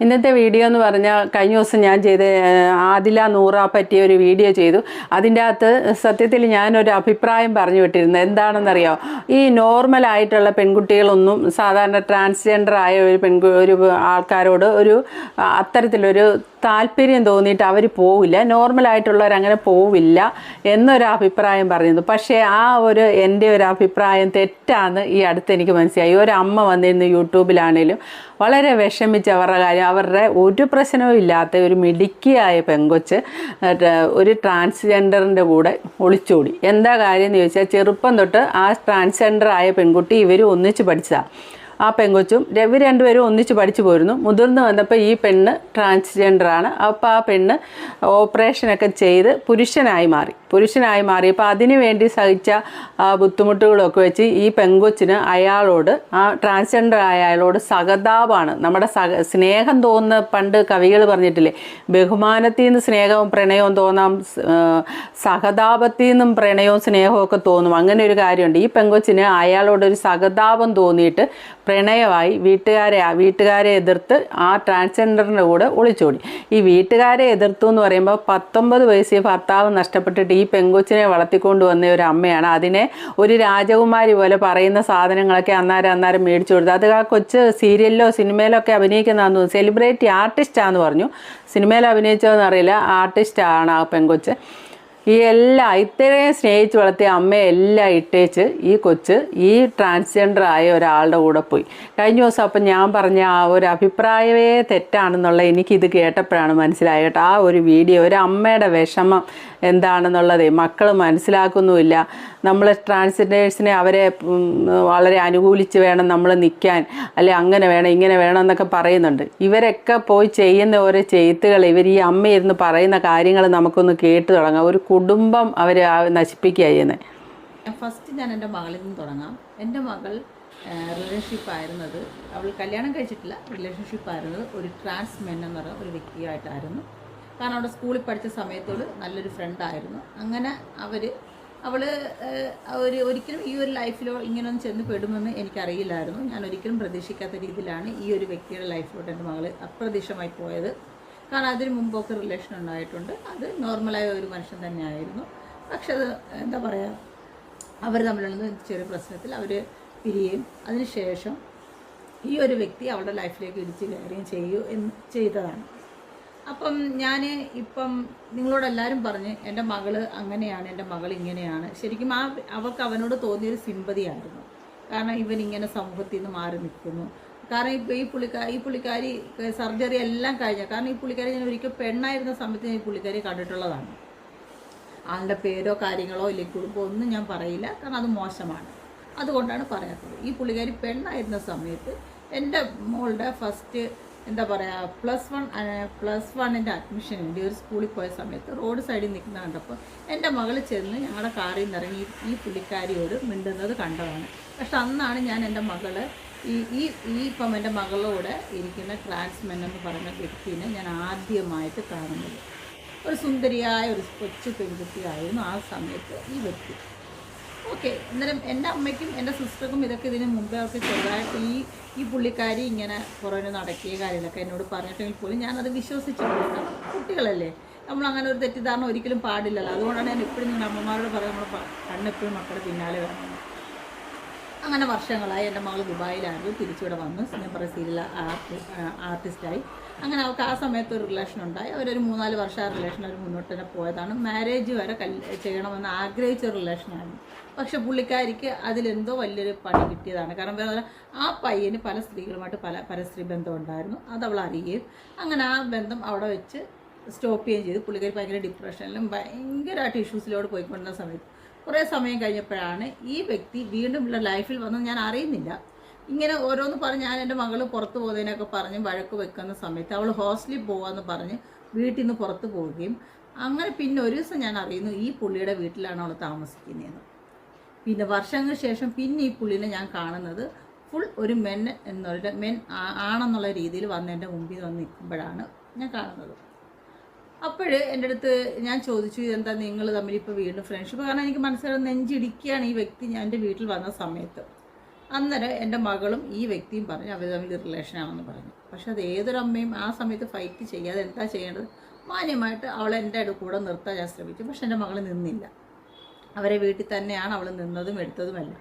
ഇന്നത്തെ വീഡിയോ എന്ന് പറഞ്ഞാൽ കഴിഞ്ഞ ദിവസം ഞാൻ ചെയ്ത ആദില നൂറ പറ്റിയ ഒരു വീഡിയോ ചെയ്തു. അതിന്റെ അകത്ത് സത്യത്തിൽ ഞാനൊരു അഭിപ്രായം പറഞ്ഞു വിട്ടിരുന്നു. എന്താണെന്നറിയോ? ഈ നോർമലായിട്ടുള്ള പെൺകുട്ടികളൊന്നും സാധാരണ ട്രാൻസ്ജെൻഡർ ആയ ഒരു പെൺകു ഒരു ആൾക്കാരോട് ഒരു അത്തരത്തിലൊരു താല്പര്യം തോന്നിയിട്ട് അവർ പോവില്ല. നോർമലായിട്ടുള്ളവർ അങ്ങനെ പോവില്ല എന്നൊരു അഭിപ്രായം പറഞ്ഞിരുന്നു. പക്ഷേ ആ ഒരു എന്റെ ഒരു അഭിപ്രായം തെറ്റാന്ന് ഈ അടുത്ത് എനിക്ക് മനസ്സിലായി. ഒരു അമ്മ വന്നിരുന്നു യൂട്യൂബിലാണേലും വളരെ വിഷമിച്ച് അവരുടെ കാര്യം അവരുടെ ഒരു പ്രശ്നവും ഇല്ലാത്ത ഒരു മിടുക്കിയായ പെങ്കൊച്ച് ഒരു ട്രാൻസ്ജെൻഡറിന്റെ കൂടെ ഒളിച്ചോടി. എന്താ കാര്യം എന്ന് ചോദിച്ചാൽ ചെറുപ്പം തൊട്ട് ആ ട്രാൻസ്ജെൻഡർ ആയ പെൺകുട്ടി ഇവർ ഒന്നിച്ച് പഠിച്ചതാണ് ആ പെങ്കൊച്ചും രവി രണ്ടുപേരും ഒന്നിച്ച് പഠിച്ചു പോയിരുന്നു മുതിർന്ന് വന്നപ്പോൾ ഈ പെണ്ണ് ട്രാൻസ്ജെൻഡറാണ് അപ്പോൾ ആ പെണ്ണ് ഓപ്പറേഷനൊക്കെ ചെയ്ത് പുരുഷനായി മാറി. പുരുഷനായി മാറിയപ്പോൾ അതിനു വേണ്ടി സഹിച്ച ബുദ്ധിമുട്ടുകളൊക്കെ വെച്ച് ഈ പെങ്കൊച്ചിന് അയാളോട് ആ ട്രാൻസ്ജെൻഡർ ആയ അയാളോട് സഹതാപാണ്. നമ്മുടെ സഹ സ്നേഹം തോന്നുന്ന പണ്ട് കവികൾ പറഞ്ഞിട്ടില്ലേ ബഹുമാനത്തിൽ നിന്ന് സ്നേഹവും പ്രണയവും തോന്നാം സഹതാപത്തിൽ നിന്നും പ്രണയവും സ്നേഹവും ഒക്കെ തോന്നും. അങ്ങനെ ഒരു കാര്യമുണ്ട്. ഈ പെങ്കൊച്ചിന് അയാളോടൊരു സഹതാപം തോന്നിയിട്ട് പ്രണയമായി വീട്ടുകാരെ വീട്ടുകാരെ എതിർത്ത് ആ ട്രാൻസ്ജെൻഡറിന്റെ കൂടെ ഒളിച്ചോടി. ഈ വീട്ടുകാരെ എതിർത്തു എന്ന് പറയുമ്പോൾ പത്തൊമ്പത് വയസ്സിൽ ഭർത്താവ് നഷ്ടപ്പെട്ടിട്ട് ഈ പെങ്കൊച്ചിനെ വളർത്തിക്കൊണ്ട് വന്ന ഒരു അമ്മയാണ്. അതിനെ ഒരു രാജകുമാരി പോലെ പറയുന്ന സാധനങ്ങളൊക്കെ അന്നേരം അന്നേരം മേടിച്ചു കൊടുത്തു. അത് ആ കൊച്ച് സീരിയലിലോ സിനിമയിലോ ഒക്കെ അഭിനയിക്കുന്നതെന്ന് സെലിബ്രിറ്റി ആർട്ടിസ്റ്റാന്ന് പറഞ്ഞു. സിനിമയിൽ അഭിനയിച്ചോ അറിയില്ല. ആർട്ടിസ്റ്റാണ് ആ പെങ്കൊച്ച്. ഈ എല്ലാം ഇത്രയും സ്നേഹിച്ച് വളർത്തിയ അമ്മയെ എല്ലാം ഇട്ടേച്ച് ഈ കൊച്ച് ഈ ട്രാൻസ്ജെൻഡർ ആയ ഒരാളുടെ കൂടെ പോയി. കഴിഞ്ഞ ദിവസം അപ്പം ഞാൻ പറഞ്ഞ ആ ഒരു അഭിപ്രായമേ തെറ്റാണെന്നുള്ള എനിക്കിത് കേട്ടപ്പോഴാണ് മനസ്സിലായത് കേട്ടോ. ആ ഒരു വീഡിയോ ഒരു അമ്മയുടെ വിഷമം എന്താണെന്നുള്ളത് മക്കൾ മനസ്സിലാക്കുന്നുമില്ല. നമ്മൾ ട്രാൻസ്ജെൻഡേഴ്സിനെ അവരെ വളരെ അനുകൂലിച്ച് വേണം നമ്മൾ നിൽക്കാൻ അല്ലെ അങ്ങനെ വേണം ഇങ്ങനെ വേണം എന്നൊക്കെ പറയുന്നുണ്ട്. ഇവരൊക്കെ പോയി ചെയ്യുന്ന ഓരോ ചെയ്ത്തുകൾ ഇവർ ഈ അമ്മ ഇരുന്ന് പറയുന്ന കാര്യങ്ങൾ നമുക്കൊന്ന് കേട്ട് തുടങ്ങാം. ഒരു കുടുംബം അവർ നശിപ്പിക്കുക ചെയ്യുന്നത് ഫസ്റ്റ് ഞാൻ എന്റെ മകളിൽ നിന്ന് തുടങ്ങാം. എന്റെ മകൾ റിലേഷൻഷിപ്പ് ആയിരുന്നത് അവൾ കല്യാണം കഴിച്ചിട്ടില്ല. റിലേഷൻഷിപ്പ് ആയിരുന്നത് ഒരു ട്രാൻസ് മെൻ എന്ന് പറയുന്ന ഒരു വ്യക്തിയായിട്ടായിരുന്നു. കാരണം അവിടെ സ്കൂളിൽ പഠിച്ച സമയത്തോട് നല്ലൊരു ഫ്രണ്ടായിരുന്നു അങ്ങനെ അവർ അവൾ ഒരു ഒരിക്കലും ഈ ഒരു ലൈഫിലോ ഇങ്ങനെയൊന്നും ചെന്ന് പെടുമെന്ന് എനിക്കറിയില്ലായിരുന്നു. ഞാൻ ഒരിക്കലും പ്രതീക്ഷിക്കാത്ത രീതിയിലാണ് ഈ ഒരു വ്യക്തിയുടെ ലൈഫിലോട്ട് എന്റെ മകൾ അപ്രതീക്ഷമായി പോയത്. കാരണം അതിന് മുമ്പൊക്കെ റിലേഷൻ ഉണ്ടായിട്ടുണ്ട്. അത് നോർമലായ ഒരു മനുഷ്യൻ തന്നെയായിരുന്നു. പക്ഷെ അത് എന്താ പറയുക അവർ തമ്മിലുള്ള ചെറിയ പ്രശ്നത്തിൽ അവർ പിരിയുകയും അതിനുശേഷം ഈ ഒരു വ്യക്തി അവളുടെ ലൈഫിലേക്ക് ഇടിച്ച് കയറുകയും ചെയ്യൂ എന്ന് ചെയ്തതാണ്. അപ്പം ഞാൻ ഇപ്പം നിങ്ങളോടെല്ലാവരും പറഞ്ഞ് എന്റെ മകൾ അങ്ങനെയാണ് എന്റെ മകൾ ഇങ്ങനെയാണ്. ശരിക്കും ആ അവൾക്ക് അവനോട് തോന്നിയൊരു സിമ്പതിയായിരുന്നു കാരണം ഇവൻ ഇങ്ങനെ സമൂഹത്തിൽ നിന്ന് മാറി നിൽക്കുന്നു. കാരണം ഇപ്പോൾ ഈ പുള്ളിക്കാ ഈ പുള്ളിക്കാരി സർജറി എല്ലാം കഴിഞ്ഞ കാരണം ഈ പുള്ളിക്കാരി ഞാൻ ഒരിക്കൽ പെണ്ണായിരുന്ന സമയത്ത് ഞാൻ ഈ പുള്ളിക്കാരി കണ്ടിട്ടുള്ളതാണ്. ആളുടെ പേരോ കാര്യങ്ങളോ ഇല്ലെങ്കിൽ കുടുംബമോ ഒന്നും ഞാൻ പറയില്ല. കാരണം അത് മോശമാണ്. അതുകൊണ്ടാണ് പറയാത്തത്. ഈ പുള്ളിക്കാരി പെണ്ണായിരുന്ന സമയത്ത് എന്റെ മോളുടെ ഫസ്റ്റ് എന്താ പറയുക പ്ലസ് വൺ പ്ലസ് വണ്ണിന്റെ അഡ്മിഷൻ വേണ്ടി ഒരു സ്കൂളിൽ പോയ സമയത്ത് റോഡ് സൈഡിൽ നിൽക്കുന്ന കണ്ടപ്പോൾ എന്റെ മകൾ ചെന്ന് ഞങ്ങളുടെ കാറിൽ നിന്ന് ഇറങ്ങി ഈ പുള്ളിക്കാരിയോട് മിണ്ടുന്നത് കണ്ടതാണ്. പക്ഷെ അന്നാണ് ഞാൻ എന്റെ മകൾ ഈ ഈ ഈ ഇപ്പം എന്റെ മകളോട് ഇരിക്കുന്ന ട്രാൻസ്മെൻ എന്ന് പറയുന്ന വ്യക്തിനെ ഞാൻ ആദ്യമായിട്ട് കാണുന്നത്. ഒരു സുന്ദരിയായ ഒരു കൊച്ചു പെൺകുട്ടിയായിരുന്നു ആ സമയത്ത് ഈ വ്യക്തി. ഓക്കെ അന്നേരം എന്റെ അമ്മയ്ക്കും എന്റെ സിസ്റ്റർക്കും ഇതൊക്കെ ഇതിന് മുമ്പേ അവർക്ക് ചെറുതായിട്ട് ഈ ഈ പുള്ളിക്കാരി ഇങ്ങനെ പുറമെ നടക്കിയ കാര്യങ്ങളൊക്കെ എന്നോട് പറഞ്ഞിട്ടെങ്കിൽ പോലും ഞാനത് വിശ്വസിച്ചിട്ടില്ല കാരണം കുട്ടികളല്ലേ നമ്മൾ അങ്ങനെ ഒരു തെറ്റിദ്ധാരണ ഒരിക്കലും പാടില്ലല്ലോ. അതുകൊണ്ടാണ് ഞാൻ എപ്പോഴും നിങ്ങളുടെ അമ്മമാരോട് പറയാം നമ്മുടെ കണ്ണെപ്പോഴും മക്കളുടെ പിന്നാലെ വേണം അങ്ങനെ വർഷങ്ങളായി എന്റെ മകൾ ദുബായിലായിരുന്നു തിരിച്ചിവിടെ വന്ന്. പറയുക സീരിയൽ ആർട്ടി ആർട്ടിസ്റ്റായി അങ്ങനെ അവർക്ക് ആ സമയത്ത് ഒരു റിലേഷൻ ഉണ്ടായി. അവരൊരു മൂന്നാൽ വർഷം ആ റിലേഷൻ അവർ മുന്നോട്ട് തന്നെ പോയതാണ്. മാരേജ് വരെ കൽ ചെയ്യണമെന്ന് ആഗ്രഹിച്ച റിലേഷനായിരുന്നു പക്ഷെ പുള്ളിക്കാരിക്ക് അതിലെന്തോ വലിയൊരു പണി കിട്ടിയതാണ്. കാരണം വേറെ ആ പയ്യന് പല സ്ത്രീകളുമായിട്ട് പല പരസ്ത്രീ ബന്ധം ഉണ്ടായിരുന്നു. അത് അവൾ അറിയുകയും അങ്ങനെ ആ ബന്ധം അവിടെ വെച്ച് സ്റ്റോപ്പ് ചെയ്യുകയും ചെയ്തു. പുള്ളിക്കാരി ഭയങ്കര ഡിപ്രഷനിലും ഭയങ്കരമായിട്ട് ഇഷ്യൂസിലോട് പോയിക്കൊണ്ടിരുന്ന സമയത്ത്. കുറേ സമയം കഴിഞ്ഞപ്പോഴാണ് ഈ വ്യക്തി വീണ്ടും ഉള്ള ലൈഫിൽ വന്നത് ഞാൻ അറിയുന്നില്ല. ഇങ്ങനെ ഓരോന്ന് പറഞ്ഞ് ഞാൻ എന്റെ മകൾ പുറത്ത് പോകുന്നതിനൊക്കെ പറഞ്ഞ് വഴക്ക് വെക്കുന്ന സമയത്ത് അവൾ ഹോസ്റ്റലിൽ പോകാമെന്ന് പറഞ്ഞ് വീട്ടിൽ നിന്ന് പുറത്ത് പോവുകയും അങ്ങനെ പിന്നെ ഒരു ദിവസം ഞാൻ അറിയുന്നു ഈ പുള്ളിയുടെ വീട്ടിലാണ് അവൾ താമസിക്കുന്നതെന്ന്. പിന്നെ വർഷങ്ങൾക്ക് ശേഷം പിന്നെ ഈ പുള്ളിനെ ഞാൻ കാണുന്നത് ഫുൾ ഒരു മെൻ എന്നുള്ള മെൻ ആണെന്നുള്ള രീതിയിൽ വന്ന് എന്റെ മുമ്പിൽ വന്ന് നിൽക്കുമ്പോഴാണ് ഞാൻ കാണുന്നത്. അപ്പോൾ എന്റെ അടുത്ത് ഞാൻ ചോദിച്ചു ഇതെന്താ നിങ്ങൾ തമ്മിൽ ഇപ്പോൾ വീണ്ടും ഫ്രണ്ട്ഷിപ്പ് കാരണം എനിക്ക് മനസ്സിലായി നെഞ്ചിടിക്കുകയാണ് ഈ വ്യക്തി ഞാൻ എന്റെ വീട്ടിൽ വന്ന സമയത്ത്. അന്നേരം എന്റെ മകളും ഈ വ്യക്തിയും പറഞ്ഞു അവർ തമ്മിൽ റിലേഷനാണെന്ന് പറഞ്ഞു. പക്ഷെ അത് ഏതൊരമ്മയും ആ സമയത്ത് ഫൈറ്റ് ചെയ്യാതെ എന്താ ചെയ്യേണ്ടത്? മാന്യമായിട്ട് അവൾ എന്റെ കൂടെ നിർത്താൻ ഞാൻ ശ്രമിച്ചു. പക്ഷെ എന്റെ മകൾ നിന്നില്ല. അവരെ വീട്ടിൽ തന്നെയാണ് അവൾ നിന്നതും എടുത്തതുമെല്ലാം.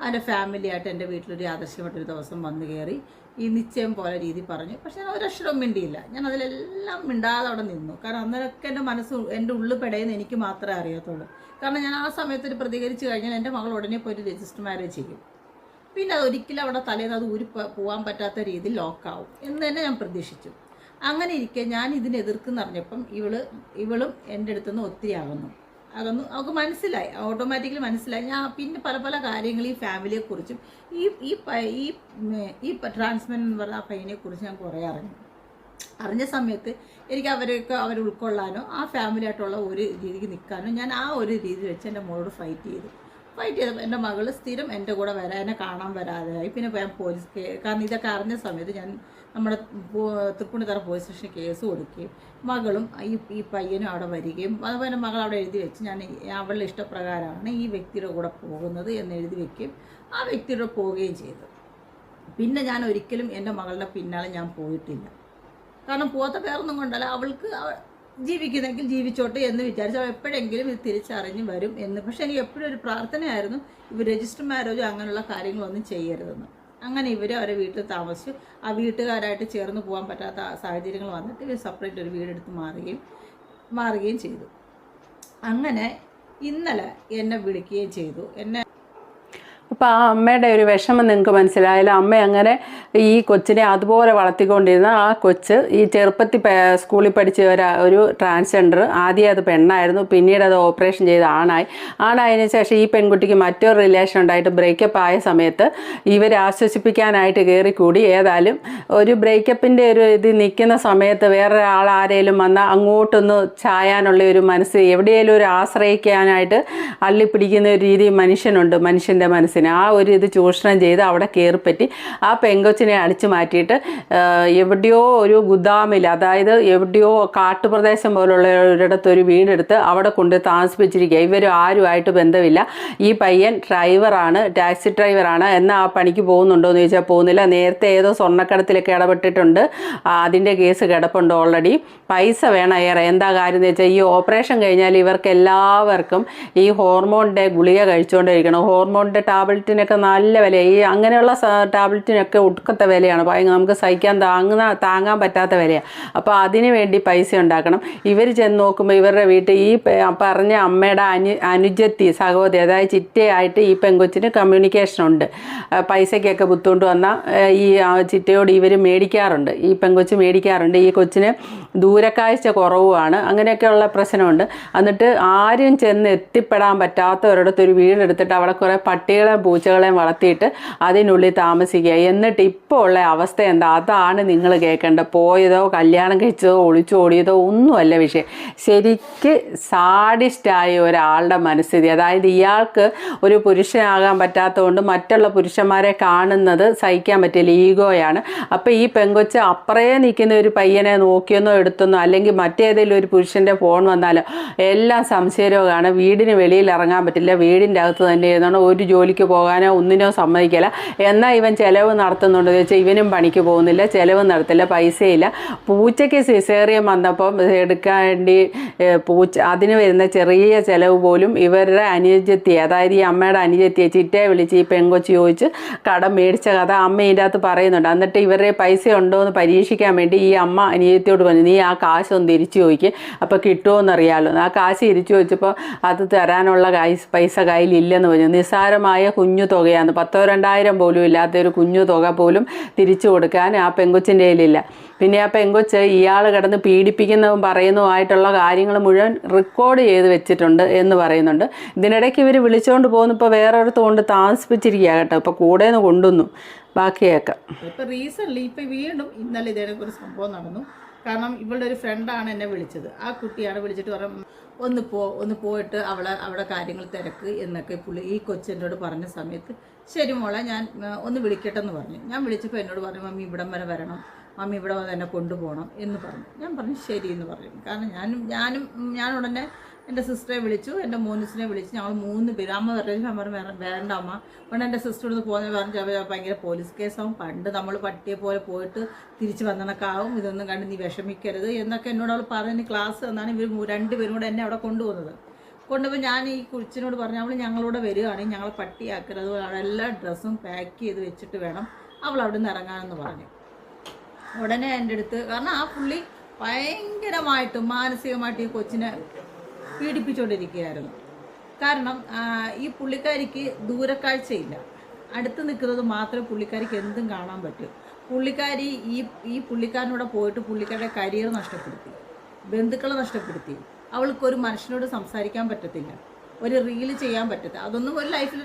അവന്റെ ഫാമിലിയായിട്ട് എന്റെ വീട്ടിലൊരു ആദർശമായിട്ടൊരു ദിവസം വന്നു കയറി. ഈ നിശ്ചയം പോലെ രീതി പറഞ്ഞു. പക്ഷെ ഞാൻ ഒരക്ഷരവും മിണ്ടിയില്ല. ഞാൻ അതിലെല്ലാം മിണ്ടാതെ അവിടെ നിന്നു. കാരണം അന്നേരമൊക്കെ എന്റെ മനസ്സ് എന്റെ ഉള്ളിൽ പെടയെന്ന് എനിക്ക് മാത്രമേ അറിയത്തുള്ളൂ. കാരണം ഞാൻ ആ സമയത്ത് പ്രതികരിച്ച് കഴിഞ്ഞാൽ എന്റെ മകൾ ഉടനെ പോയി രജിസ്റ്റർ മാരേജ് ചെയ്യും. പിന്നെ അത് ഒരിക്കലും അവിടെ തലേന്ന് അത് ഊരി പോകാൻ പറ്റാത്ത രീതിയിൽ ലോക്കാവും. എന്ന് തന്നെ ഞാൻ പ്രതീക്ഷിച്ചു. അങ്ങനെ ഇരിക്കെ ഞാൻ ഇതിനെതിർക്കുന്നറിഞ്ഞപ്പം ഇവൾ ഇവളും എന്റെ അടുത്തുനിന്ന് ഒത്തിരി അകന്നു അകന്നു അവൾക്ക് മനസ്സിലായി. ഓട്ടോമാറ്റിക്കലി മനസ്സിലായി. ഞാൻ പിന്നെ പല പല കാര്യങ്ങൾ ഈ ഫാമിലിയെക്കുറിച്ചും ഈ ഈ ഈ ഈ എന്ന് പറഞ്ഞ ആ പയ്യനെക്കുറിച്ച് ഞാൻ കുറേ അറിഞ്ഞു. അറിഞ്ഞ സമയത്ത് എനിക്ക് അവരെയൊക്കെ അവർ ഉൾക്കൊള്ളാനോ ആ ഫാമിലി ആയിട്ടുള്ള ഒരു രീതിക്ക് നിൽക്കാനോ ഞാൻ ആ ഒരു രീതി വെച്ച് എന്റെ മോളോട് ഫൈറ്റ് ചെയ്തു. ഫൈറ്റ് ചെയ്തപ്പോൾ എന്റെ മകൾ സ്ഥിരം എന്റെ കൂടെ വരാൻ എന്നെ കാണാൻ വരാതെയായി. പിന്നെ ഞാൻ പോലീസ് കാരണം ഇതൊക്കെ അറിഞ്ഞ സമയത്ത് ഞാൻ നമ്മുടെ തൃപ്പൂണിത്തറ പോലീസ് സ്റ്റേഷനിൽ കേസ് കൊടുക്കുകയും മകളും ഈ ഈ പയ്യനും അവിടെ വരികയും അതുപോലെ മകൾ അവിടെ എഴുതി വെച്ച് ഞാൻ അവളുടെ ഇഷ്ടപ്രകാരമാണ് ഈ വ്യക്തിയുടെ കൂടെ പോകുന്നത് എന്ന് എഴുതി വെക്കുകയും ആ വ്യക്തിയുടെ പോവുകയും ചെയ്തു. പിന്നെ ഞാൻ ഒരിക്കലും എന്റെ മകളുടെ പിന്നാലെ ഞാൻ പോയിട്ടില്ല. കാരണം പോകാത്ത പേരൊന്നും കൊണ്ടല്ല. അവൾക്ക് അവ- ജീവിക്കുന്നെങ്കിൽ ജീവിച്ചോട്ടെ എന്ന് വിചാരിച്ച് എപ്പോഴെങ്കിലും ഇത് തിരിച്ചറിഞ്ഞ് വരും എന്ന്. പക്ഷെ എനിക്ക് എപ്പോഴും ഒരു പ്രാർത്ഥനയായിരുന്നു ഇവർ രജിസ്റ്റർ മാരേജോ അങ്ങനെയുള്ള കാര്യങ്ങളൊന്നും ചെയ്യരുതെന്ന്. അങ്ങനെ ഇവർ അവരെ വീട്ടിൽ താമസിച്ചു. ആ വീട്ടുകാരായിട്ട് ചേർന്ന് പോകാൻ പറ്റാത്ത സാഹചര്യങ്ങൾ വന്നിട്ട് ഇവർ സെപ്പറേറ്റ് ഒരു വീടെടുത്ത് മാറുകയും മാറുകയും ചെയ്തു. അങ്ങനെ ഇന്നലെ എന്നെ വിളിക്കുകയും ചെയ്തു. എന്നെ അപ്പോൾ ആ അമ്മയുടെ ഒരു വിഷമം നിങ്ങൾക്ക് മനസ്സിലായാലും അമ്മ അങ്ങനെ ഈ കൊച്ചിനെ അതുപോലെ വളർത്തിക്കൊണ്ടിരുന്ന ആ കൊച്ച് ഈ ചെറുപ്പത്തിൽ സ്കൂളിൽ പഠിച്ച ഒരു ഒരു ട്രാൻസ്ജെൻഡർ ആദ്യം അത് പെണ്ണായിരുന്നു പിന്നീട് അത് ഓപ്പറേഷൻ ചെയ്ത് ആണായി. ആണായതിനു ശേഷം ഈ പെൺകുട്ടിക്ക് മറ്റൊരു റിലേഷൻ ഉണ്ടായിട്ട് ബ്രേക്കപ്പ് ആയ സമയത്ത് ഇവരെ ആശ്വസിപ്പിക്കാനായിട്ട് കയറിക്കൂടി ഏതായാലും ഒരു ബ്രേക്കപ്പിന്റെ ഒരു ഇത് നിൽക്കുന്ന സമയത്ത് വേറെ ആൾ ആരെങ്കിലും വന്നാൽ അങ്ങോട്ടൊന്ന് ചായാനുള്ള ഒരു മനസ്സ് എവിടെയെങ്കിലും ഒരു ആശ്രയിക്കാനായിട്ട് അള്ളിപ്പിടിക്കുന്ന ഒരു രീതി മനുഷ്യനുണ്ട് മനുഷ്യന്റെ മനസ്സിന് ആ ഒരു ഇത് ചൂഷണം ചെയ്ത് അവിടെ കയറിപ്പറ്റി ആ പെങ്കൊച്ചിനെ അടിച്ചു മാറ്റിയിട്ട് എവിടെയോ ഒരു ഗുദാമിൽ അതായത് എവിടെയോ കാട്ടുപ്രദേശം പോലുള്ള ഒരിടത്ത് ഒരു വീടെടുത്ത് അവിടെ കൊണ്ട് താമസിപ്പിച്ചിരിക്കുക. ഇവർ ആരുമായിട്ട് ബന്ധമില്ല. ഈ പയ്യൻ ഡ്രൈവറാണ് ടാക്സി ഡ്രൈവറാണ്. എന്നാൽ ആ പണിക്ക് പോകുന്നുണ്ടോ എന്ന് ചോദിച്ചാൽ പോകുന്നില്ല. നേരത്തെ ഏതോ സ്വർണക്കടത്തിലൊക്കെ ഇടപെട്ടിട്ടുണ്ട്. അതിന്റെ കേസ് കിടപ്പുണ്ട് ഓൾറെഡി പൈസ വേണം ഏറെ. എന്താ കാര്യം എന്ന് വെച്ചാൽ ഈ ഓപ്പറേഷൻ കഴിഞ്ഞാൽ ഇവർക്ക് എല്ലാവർക്കും ഈ ഹോർമോണിന്റെ ഗുളിക കഴിച്ചുകൊണ്ടിരിക്കണം ഹോർമോണിന്റെ ടാബ്ലറ്റിനൊക്കെ നല്ല വില ഈ അങ്ങനെയുള്ള ടാബ്ലറ്റിനൊക്കെ ഒടുക്കത്തെ വിലയാണ്. നമുക്ക് സഹിക്കാൻ താങ്ങുന്ന താങ്ങാൻ പറ്റാത്ത വിലയാണ് അപ്പോൾ അതിന് വേണ്ടി പൈസ ഉണ്ടാക്കണം. ഇവർ ചെന്ന് നോക്കുമ്പോൾ ഇവരുടെ വീട്ടിൽ ഈ പറഞ്ഞ അമ്മയുടെ അനു അനുജത്തി സഹോദരി അതായത് ചിറ്റയായിട്ട് ഈ പെങ്കൊച്ചിന് കമ്മ്യൂണിക്കേഷൻ ഉണ്ട്. പൈസയ്ക്കൊക്കെ ബുദ്ധിമുട്ട് വന്നാൽ ഈ ചിറ്റയോട് ഇവർ മേടിക്കാറുണ്ട്. ഈ പെങ്കൊച്ച് മേടിക്കാറുണ്ട്. ഈ കൊച്ചിന് ദൂരക്കാഴ്ച കുറവുമാണ്. അങ്ങനെയൊക്കെയുള്ള പ്രശ്നമുണ്ട്. എന്നിട്ട് ആരും ചെന്ന് എത്തിപ്പെടാൻ പറ്റാത്തവരുടെ ഒരു വീടെടുത്തിട്ട് അവിടെ കുറേ പട്ടികളെയും പൂച്ചകളെയും വളർത്തിയിട്ട് അതിനുള്ളിൽ താമസിക്കുക. എന്നിട്ട് ഇപ്പോൾ ഉള്ള അവസ്ഥ എന്താ? അതാണ് നിങ്ങൾ കേൾക്കേണ്ടത് പോയതോ കല്യാണം കഴിച്ചതോ ഒളിച്ചോടിയതോ ഒന്നുമല്ല വിഷയം. ശരിക്ക് സാഡിസ്റ്റായ ഒരാളുടെ മനസ്ഥിതി അതായത് ഇയാൾക്ക് ഒരു പുരുഷനാകാൻ പറ്റാത്തതുകൊണ്ട് മറ്റുള്ള പുരുഷന്മാരെ കാണുന്നത് സഹിക്കാൻ പറ്റില്ല. ഈഗോയാണ്. അപ്പോൾ ഈ പെങ്കൊച്ച് അപ്പറേ നിൽക്കുന്ന ഒരു പയ്യനെ നോക്കിയെന്നോ എടുത്തെന്നോ അല്ലെങ്കിൽ മറ്റേതെങ്കിലും ഒരു പുരുഷന്റെ ഫോൺ വന്നാലോ എല്ലാം സംശയരോഗമാണ് വീടിന് വെളിയിൽ ഇറങ്ങാൻ പറ്റില്ല. വീടിന്റെ അകത്ത് തന്നെ ഇരുന്നാണ് ഒരു ജോലിക്ക് പോകാനോ ഒന്നിനോ സമ്മതിക്കില്ല എന്നാൽ ഇവൻ ചിലവ് നടത്തുന്നുണ്ട്. വെച്ചാൽ ഇവനും പണിക്ക് പോകുന്നില്ല ചിലവ് നടത്തില്ല പൈസയില്ല. പൂച്ചയ്ക്ക് സിസേറിയം വന്നപ്പം എടുക്കാൻ വേണ്ടി പൂച്ച അതിന് വരുന്ന ചെറിയ ചിലവ് പോലും ഇവരുടെ അനുജത്തി അതായത് ഈ അമ്മയുടെ അനുജത്തിയെ ചിറ്റയെ വിളിച്ച് ഈ പെങ്കൊച്ച് ചോദിച്ച് കടം മേടിച്ച കഥ അമ്മ ഇതിന്റെ അകത്ത് പറയുന്നുണ്ട്. എന്നിട്ട് ഇവരുടെ പൈസ ഉണ്ടോ എന്ന് പരീക്ഷിക്കാൻ വേണ്ടി ഈ അമ്മ അനുജത്തിയോട് പറഞ്ഞു നീ ആ കാശൊന്ന് തിരിച്ചു ചോദിക്കുക അപ്പോൾ കിട്ടുമോ എന്നറിയാമല്ലോ ആ കാശ് തിരിച്ചു ചോദിച്ചപ്പോൾ അത് തരാനുള്ള പൈസ കയ്യിലില്ലെന്ന് പറഞ്ഞു. നിസ്സാരമായ കുഞ്ഞു തുകയാണ്. പത്തോ രണ്ടായിരം പോലും ഇല്ലാത്ത ഒരു കുഞ്ഞു തുക പോലും തിരിച്ചു കൊടുക്കാൻ ആ പെങ്കൊച്ചിന്റെ കയ്യിലില്ല. പിന്നെ ആ പെങ്കൊച്ച് ഇയാൾ കിടന്ന് പീഡിപ്പിക്കുന്നതും പറയുന്നതുമായിട്ടുള്ള കാര്യങ്ങൾ മുഴുവൻ റെക്കോർഡ് ചെയ്ത് വെച്ചിട്ടുണ്ട് എന്ന് പറയുന്നുണ്ട്. ഇതിനിടയ്ക്ക് ഇവർ വിളിച്ചുകൊണ്ട് പോകുന്നപ്പോൾ വേറൊരിടത്ത് കൊണ്ട് താമസിപ്പിച്ചിരിക്കുക കേട്ടോ. ഇപ്പോൾ കൂടെ നിന്ന് കൊണ്ടുവന്നു. ബാക്കിയൊക്കെ. ഇപ്പോൾ ഇപ്പൊ ഇപ്പോൾ വീണ്ടും ഇന്നലെ ഇതേ സംഭവം നടന്നു. കാരണം ഇവളുടെ ഒരു ഫ്രണ്ടാണ് എന്നെ വിളിച്ചത്. ആ കുട്ടിയാണ് വിളിച്ചിട്ട് പറഞ്ഞു ഒന്ന് പോ ഒന്ന് പോയിട്ട് അവളെ അവിടെ കാര്യങ്ങൾ തിരക്ക് എന്നൊക്കെ പുള്ളി ഈ കൊച്ചെന്നോട് പറഞ്ഞ സമയത്ത് ശരി മോളെ ഞാൻ ഒന്ന് വിളിക്കട്ടെ എന്ന് പറഞ്ഞു. ഞാൻ വിളിച്ചപ്പോൾ എന്നോട് പറഞ്ഞു മമ്മി ഇവിടം വരെ വരണം. മമ്മി ഇവിടെ വന്ന് എന്നെ കൊണ്ടുപോകണം എന്ന് പറഞ്ഞു. ഞാൻ പറഞ്ഞു ശരി എന്ന് പറഞ്ഞു. കാരണം ഞാനും ഞാനും ഞാൻ ഉടനെ എന്റെ സിസ്റ്ററെ വിളിച്ചു. എന്റെ മോനിസിനെ വിളിച്ചു. ഞങ്ങൾ മൂന്ന് പേര്. അമ്മ പറഞ്ഞു അമ്മ പറഞ്ഞു, വേണ്ട അമ്മ. പണ്ട് എന്റെ ഒന്ന് പോകുന്നത് പറഞ്ഞു ചിലപ്പോൾ ഭയങ്കര പോലീസ് കേസാവും പണ്ട് നമ്മൾ പട്ടിയെ പോലെ പോയിട്ട് തിരിച്ച് വന്നണക്കാവും ഇതൊന്നും കണ്ട് നീ വിഷമിക്കരുത്. എന്നൊക്കെ എന്നോട് അവൾ പറഞ്ഞ് ക്ലാസ് എന്നാണ് ഇവർ രണ്ടുപേരും കൂടെ എന്നെ അവിടെ കൊണ്ടുപോകുന്നത്. കൊണ്ടുപോയി ഞാൻ ഈ കുച്ചിനോട് പറഞ്ഞു അവൾ ഞങ്ങളോട് വരികയാണെങ്കിൽ ഞങ്ങൾ പട്ടിയാക്കരുത്. എല്ലാ ഡ്രസ്സും പാക്ക് ചെയ്ത് വെച്ചിട്ട് വേണം അവൾ അവിടെ നിന്ന് ഇറങ്ങാനെന്ന് പറഞ്ഞു. ഉടനെ എന്റെ അടുത്ത് കാരണം ആ പുള്ളി ഭയങ്കരമായിട്ട് മാനസികമായിട്ട് ഈ കൊച്ചിനെ പീഡിപ്പിച്ചുകൊണ്ടിരിക്കുകയായിരുന്നു കാരണം ഈ പുള്ളിക്കാരിക്ക് ദൂരക്കാഴ്ചയില്ല. അടുത്ത് നിൽക്കുന്നത് മാത്രമേ പുള്ളിക്കാരിക്ക് എന്തും കാണാൻ പറ്റൂ. പുള്ളിക്കാരി ഈ ഈ പുള്ളിക്കാരനോട് പോയിട്ട് പുള്ളിക്കാരുടെ കരിയർ നഷ്ടപ്പെടുത്തി ബന്ധുക്കളെ നഷ്ടപ്പെടുത്തി. അവൾക്കൊരു മനുഷ്യനോട് സംസാരിക്കാൻ പറ്റത്തില്ല. ഒരു റീൽ ചെയ്യാൻ പറ്റത്തില്ല. അതൊന്നും ഒരു ലൈഫിൽ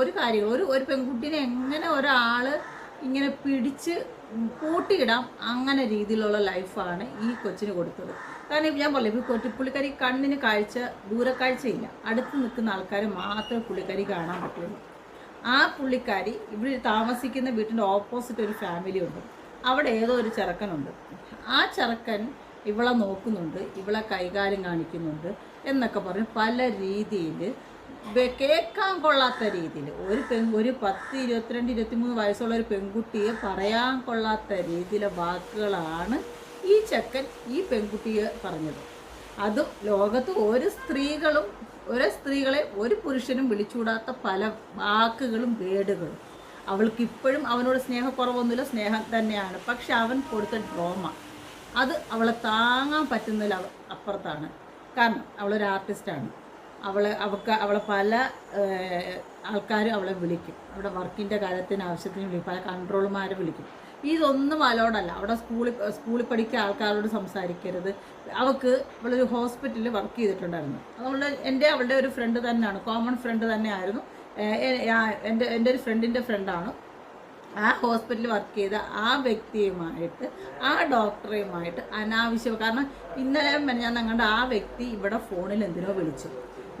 ഒരു കാര്യം ഒരു ഒരു പെൺകുട്ടീനെ എങ്ങനെ ഒരാൾ ഇങ്ങനെ പിടിച്ച് പൂട്ടിയിടാം അങ്ങനെ രീതിയിലുള്ള ലൈഫാണ് ഈ കൊച്ചിന് കൊടുത്തത്. കാരണം ഞാൻ പറഞ്ഞു കൊച്ചു പുള്ളിക്കാരി കണ്ണിന് കാഴ്ച ദൂരക്കാഴ്ചയില്ല. അടുത്ത് നിൽക്കുന്ന ആൾക്കാർ മാത്രമേ പുള്ളിക്കാരി കാണാൻ പറ്റുള്ളൂ. ആ പുള്ളിക്കാരി ഇവിടെ താമസിക്കുന്ന വീട്ടിന്റെ ഓപ്പോസിറ്റ് ഒരു ഫാമിലി ഉണ്ട്. അവിടെ ഏതോ ഒരു ചെറുക്കനുണ്ട്. ആ ചെറുക്കൻ ഇവളെ നോക്കുന്നുണ്ട് ഇവളെ കൈകാര്യം കാണിക്കുന്നുണ്ട് എന്നൊക്കെ പറഞ്ഞ് പല രീതിയിൽ കേൾക്കാൻ കൊള്ളാത്ത രീതിയിൽ ഒരു പെൺ ഒരു പത്ത് ഇരുപത്തിരണ്ട് ഇരുപത്തിമൂന്ന് വയസ്സുള്ള ഒരു പെൺകുട്ടിയെ പറയാൻ കൊള്ളാത്ത രീതിയിലെ വാക്കുകളാണ് ഈ ചെക്കൻ ഈ പെൺകുട്ടിയെ പറഞ്ഞത്. അതും ലോകത്ത് ഒരു സ്ത്രീകളും ഒരു സ്ത്രീകളെ ഒരു പുരുഷനും വിളിച്ചുകൂടാത്ത പല വാക്കുകളും വേടുകളും. അവൾക്ക് ഇപ്പോഴും അവനോട് സ്നേഹക്കുറവൊന്നുമില്ല സ്നേഹം തന്നെയാണ്. പക്ഷെ അവൻ കൊടുത്ത ഡ്രോമ അത് അവളെ താങ്ങാൻ പറ്റുന്നതിൽ അപ്പുറത്താണ്. കാരണം അവളൊരു ആർട്ടിസ്റ്റാണ്. അവളെ അവൾക്ക് അവളെ പല ആൾക്കാരും അവളെ വിളിക്കും. അവിടെ വർക്കിന്റെ കാര്യത്തിന് ആവശ്യത്തിന് വിളിക്കും പല കൺട്രോളുമാരെ വിളിക്കും. ഇതൊന്നും അലോഡല്ല അവിടെ സ്കൂളിൽ സ്കൂളിൽ പഠിക്കുന്ന ആൾക്കാരോട് സംസാരിക്കരുത്. അവൾക്ക് അവളൊരു ഹോസ്പിറ്റലിൽ വർക്ക് ചെയ്തിട്ടുണ്ടായിരുന്നു. അതുകൊണ്ട് എന്റെ അവളുടെ ഒരു ഫ്രണ്ട് തന്നെയാണ്. കോമൺ ഫ്രണ്ട് തന്നെയായിരുന്നു. എന്റെ എന്റെ ഒരു ഫ്രണ്ടിന്റെ ഫ്രണ്ടാണ് ആ ഹോസ്പിറ്റലിൽ വർക്ക് ചെയ്ത ആ വ്യക്തിയുമായിട്ട് ആ ഡോക്ടറെയുമായിട്ട് അനാവശ്യം കാരണം ഇന്നലെ ഞാൻ ഞങ്ങളുടെ ആ വ്യക്തി ഇവിടെ ഫോണിൽ എന്തിനോ വിളിച്ചു.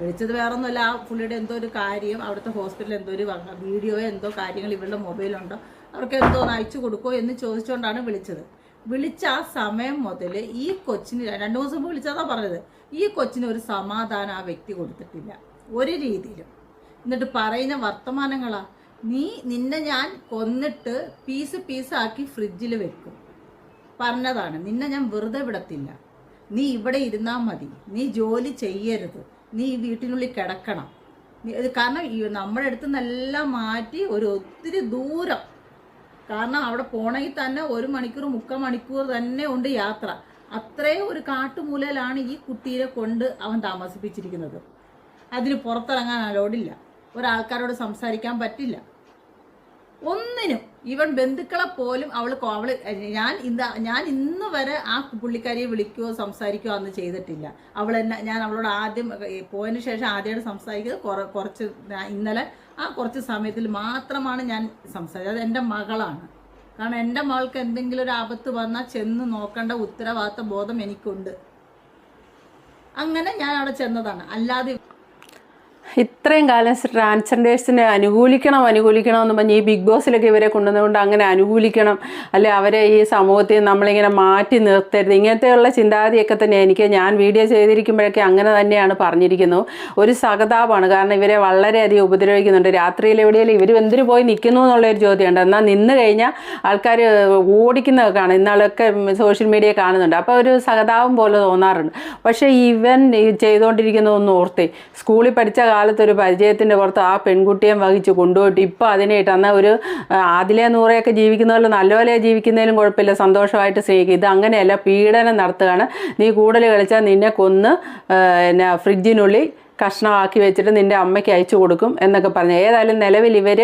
വിളിച്ചത് വേറെ ഒന്നുമല്ല ആ പുള്ളിയുടെ എന്തോ ഒരു കാര്യം അവിടുത്തെ ഹോസ്പിറ്റലിൽ എന്തോ ഒരു വീഡിയോ എന്തോ കാര്യങ്ങൾ ഇവിടെ മൊബൈലുണ്ടോ അവർക്ക് എന്തോ അയച്ചു കൊടുക്കുമോ എന്ന് ചോദിച്ചുകൊണ്ടാണ് വിളിച്ചത്. വിളിച്ച ആ സമയം മുതൽ ഈ കൊച്ചിന് രണ്ട് ദിവസം മുമ്പ് വിളിച്ചതാ പറഞ്ഞത്. ഈ കൊച്ചിന് ഒരു സമാധാനം ആ വ്യക്തി കൊടുത്തിട്ടില്ല. ഒരു രീതിയിലും. എന്നിട്ട് പറയുന്ന വർത്തമാനങ്ങളാ. നീ നിന്നെ ഞാൻ കൊന്നിട്ട് പീസ് പീസാക്കി ഫ്രിഡ്ജിൽ വെക്കും. പറഞ്ഞതാണ്. നിന്നെ ഞാൻ വെറുതെ വിടത്തില്ല. നീ ഇവിടെ ഇരുന്നാൽ മതി. നീ ജോലി ചെയ്യരുത്. നീ വീട്ടിനുള്ളിൽ കിടക്കണം. കാരണം നമ്മുടെ അടുത്ത് നിന്നെല്ലാം മാറ്റി ഒരു ഒത്തിരി ദൂരം കാരണം അവിടെ പോണെങ്കിൽ തന്നെ ഒരു മണിക്കൂർ മുക്കാൽ മണിക്കൂർ തന്നെ ഉണ്ട് യാത്ര. അത്രയും ഒരു കാട്ടുമൂലയിലാണ് ഈ കുട്ടിയെ കൊണ്ട് അവൻ താമസിപ്പിച്ചിരിക്കുന്നത്. അതിന് പുറത്തിറങ്ങാൻ അലോടില്ല. ഒരാൾക്കാരോട് സംസാരിക്കാൻ പറ്റില്ല. ഒന്നിനും ഇവൻ ബന്ധുക്കളെ പോലും അവൾ അവൾ ഞാൻ ഇന്ന് ഞാൻ ഇന്ന് വരെ ആ പുള്ളിക്കാരിയെ വിളിക്കുകയോ സംസാരിക്കുകയോ അന്ന് ചെയ്തിട്ടില്ല. അവൾ എന്നെ ഞാൻ അവളോട് ആദ്യം പോയതിന് ശേഷം ആദ്യമായിട്ട് സംസാരിക്കുന്നത് കുറ കുറച്ച് ഇന്നലെ ആ കുറച്ച് സമയത്തിൽ മാത്രമാണ് ഞാൻ സംസാരിച്ചത്. അത് എന്റെ മകളാണ്. കാരണം എന്റെ മകൾക്ക് എന്തെങ്കിലും ഒരു ആപത്ത് വന്നാൽ ചെന്ന് നോക്കേണ്ട ഉത്തരവാദിത്ത ബോധം എനിക്കുണ്ട്. അങ്ങനെ ഞാൻ അവിടെ ചെന്നതാണ്. അല്ലാതെ ഇത്രയും കാലം ട്രാൻസ്ജെൻഡേഴ്സിനെ അനുകൂലിക്കണം അനുകൂലിക്കണം എന്ന് പറഞ്ഞ് ഈ ബിഗ് ബോസിലൊക്കെ ഇവരെ കൊണ്ടുവന്നുകൊണ്ട് അങ്ങനെ അനുകൂലിക്കണം. അല്ലെ അവരെ ഈ സമൂഹത്തിൽ നമ്മളിങ്ങനെ മാറ്റി നിർത്തരുത്. ഇങ്ങനത്തെയുള്ള ചിന്താഗതിയൊക്കെ തന്നെ എനിക്ക് ഞാൻ വീഡിയോ ചെയ്തിരിക്കുമ്പോഴൊക്കെ അങ്ങനെ തന്നെയാണ് പറഞ്ഞിരിക്കുന്നത്. ഒരു സഹതാപമാണ്. കാരണം ഇവരെ വളരെയധികം ഉപദ്രവിക്കുന്നുണ്ട്. രാത്രിയിൽ എവിടെയെങ്കിലും ഇവർ എന്തിനു പോയി നിൽക്കുന്നു എന്നുള്ളൊരു ചോദ്യമുണ്ട്. എന്നാൽ നിന്ന് കഴിഞ്ഞാൽ ആൾക്കാർ ഓടിക്കുന്നതൊക്കെ കാണും. ഇന്നാളൊക്കെ സോഷ്യൽ മീഡിയ കാണുന്നുണ്ട്. അപ്പോൾ ഒരു സഹതാപം പോലെ തോന്നാറുണ്ട്. പക്ഷേ ഇവൻ ചെയ്തുകൊണ്ടിരിക്കുന്നതൊന്നും ഓർത്തേ സ്കൂളിൽ പഠിച്ച കാലത്ത് ഒരു പരിചയത്തിന്റെ പുറത്ത് ആ പെൺകുട്ടിയെ വഹിച്ച് കൊണ്ടുപോയിട്ട് ഇപ്പോൾ അതിനായിട്ട് അന്ന് ഒരു അതിലെ നൂറെയൊക്കെ ജീവിക്കുന്നതിൽ നല്ലപോലെ ജീവിക്കുന്നതിലും കുഴപ്പമില്ല സന്തോഷമായിട്ട് സ്നേഹിക്കും. ഇത് അങ്ങനെയല്ല പീഡനം നടത്തുകയാണ്. നീ കൂടുതൽ കളിച്ചാൽ നിന്നെ കൊന്ന് പിന്നെ ഫ്രിഡ്ജിനുള്ളിൽ കഷ്ണമാക്കി വെച്ചിട്ട് നിന്റെ അമ്മയ്ക്ക് അയച്ചു കൊടുക്കും എന്നൊക്കെ പറഞ്ഞു. ഏതായാലും നിലവിൽ ഇവർ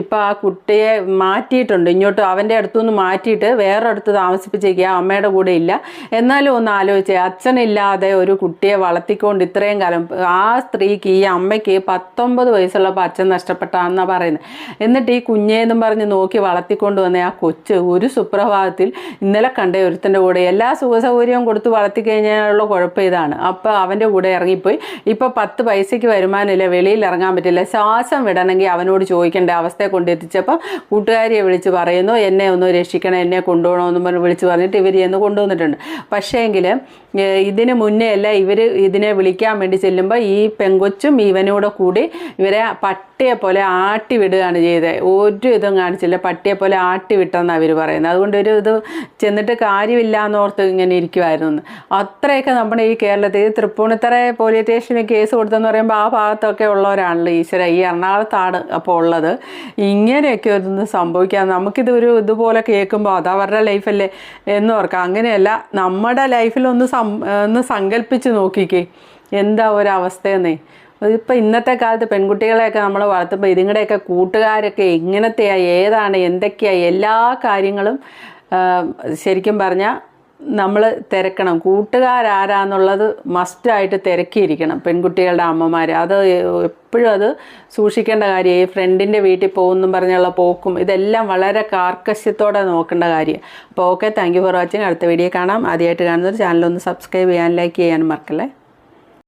ഇപ്പോൾ ആ കുട്ടിയെ മാറ്റിയിട്ടുണ്ട്. ഇങ്ങോട്ട് അവന്റെ അടുത്തുനിന്ന് മാറ്റിയിട്ട് വേറെ അടുത്ത് താമസിപ്പിച്ചേക്കുക അമ്മയുടെ കൂടെ ഇല്ല. എന്നാലും ഒന്ന് ആലോചിച്ച് അച്ഛനില്ലാതെ ഒരു കുട്ടിയെ വളർത്തിക്കൊണ്ട് ഇത്രയും കാലം ആ സ്ത്രീക്ക് ഈ അമ്മയ്ക്ക് പത്തൊമ്പത് വയസ്സുള്ളപ്പോൾ അച്ഛൻ നഷ്ടപ്പെട്ടാന്നാണ് പറയുന്നത് എന്നിട്ട് ഈ കുഞ്ഞേന്നും പറഞ്ഞ് നോക്കി വളർത്തിക്കൊണ്ട് വന്ന ആ കൊച്ച് ഒരു സുപ്രഭാതത്തിൽ ഇന്നലെ കണ്ട ഒരുത്തന്റെ കൂടെ എല്ലാ സുഖസൗകര്യവും കൊടുത്ത് വളർത്തി കഴിഞ്ഞാലുള്ള കുഴപ്പം ഇതാണ്. അപ്പോൾ അവന്റെ കൂടെ ഇറങ്ങിപ്പോയി. ഇപ്പോൾ പത്ത് പത്ത് പൈസയ്ക്ക് വരുമാനമില്ല വെളിയിൽ ഇറങ്ങാൻ പറ്റില്ല. ശ്വാസം വിടണമെങ്കിൽ അവനോട് ചോദിക്കേണ്ട അവസ്ഥയെ കൊണ്ടെത്തിച്ചപ്പോൾ കൂട്ടുകാരിയെ വിളിച്ച് പറയുന്നു എന്നെ ഒന്ന് രക്ഷിക്കണം എന്നെ കൊണ്ടുപോകണമെന്ന് പറഞ്ഞ് വിളിച്ച് പറഞ്ഞിട്ട് ഇവർ എന്ന് കൊണ്ടുവന്നിട്ടുണ്ട്. പക്ഷേങ്കിൽ ഇതിന് മുന്നേ അല്ല ഇവർ ഇതിനെ വിളിക്കാൻ വേണ്ടി ചെല്ലുമ്പോൾ ഈ പെങ്കൊച്ചും ഇവനോടെ കൂടി ഇവരെ പട്ടിയെ പോലെ ആട്ടി വിടുകയാണ് ചെയ്തത്. ഒരു ഇതും കാണിച്ചില്ല പട്ടിയെ പോലെ ആട്ടി വിട്ടെന്നാണ് അവർ പറയുന്നത്. അതുകൊണ്ട് ഒരു ഇത് ചെന്നിട്ട് കാര്യമില്ല എന്നോർത്ത് ഇങ്ങനെ ഇരിക്കുമായിരുന്നു അത്രയൊക്കെ നമ്മുടെ ഈ കേരളത്തിൽ തൃപ്പൂണിത്തറ പോലീസ് സ്റ്റേഷനിൽ കേസ് കൊടുത്തെന്ന് പറയുമ്പോൾ ആ ഭാഗത്തൊക്കെ ഉള്ളവരാണല്ലോ ഈശ്വര. ഈ എറണാകുളത്താണ് അപ്പോൾ ഉള്ളത്. ഇങ്ങനെയൊക്കെ ഒന്ന് സംഭവിക്കാം നമുക്കിത് ഒരു ഇതുപോലെ കേൾക്കുമ്പോൾ അത് അവരുടെ ലൈഫല്ലേ എന്ന് ഓർക്കാം. അങ്ങനെയല്ല നമ്മുടെ ലൈഫിലൊന്ന് സം ഒന്ന് സങ്കല്പിച്ച് നോക്കിക്കേ. എന്താ ഒരവസ്ഥയെന്നേ. ഇപ്പം ഇന്നത്തെ കാലത്ത് പെൺകുട്ടികളെയൊക്കെ നമ്മൾ വളർത്തുമ്പോൾ ഇതിങ്ങളുടെയൊക്കെ കൂട്ടുകാരൊക്കെ എങ്ങനത്തെയാണ് ഏതാണ് എന്തൊക്കെയാ എല്ലാ കാര്യങ്ങളും ശരിക്കും പറഞ്ഞാൽ നമ്മൾ തിരക്കണം. കൂട്ടുകാരാരാന്നുള്ളത് മസ്റ്റായിട്ട് തിരക്കിയിരിക്കണം. പെൺകുട്ടികളുടെ അമ്മമാർ അത് എപ്പോഴും അത് സൂക്ഷിക്കേണ്ട കാര്യം. ഈ ഫ്രണ്ടിന്റെ വീട്ടിൽ പോകുമെന്നും പറഞ്ഞുള്ള പോക്കും ഇതെല്ലാം വളരെ കാർക്കശ്യത്തോടെ നോക്കേണ്ട കാര്യം. അപ്പോൾ okay thank you for watching അടുത്ത വീഡിയോ കാണാം. ആദ്യമായിട്ട് കാണുന്നൊരു ചാനലൊന്ന് സബ്സ്ക്രൈബ് ചെയ്യാൻ ലൈക്ക് ചെയ്യാനും മറക്കല്ലേ?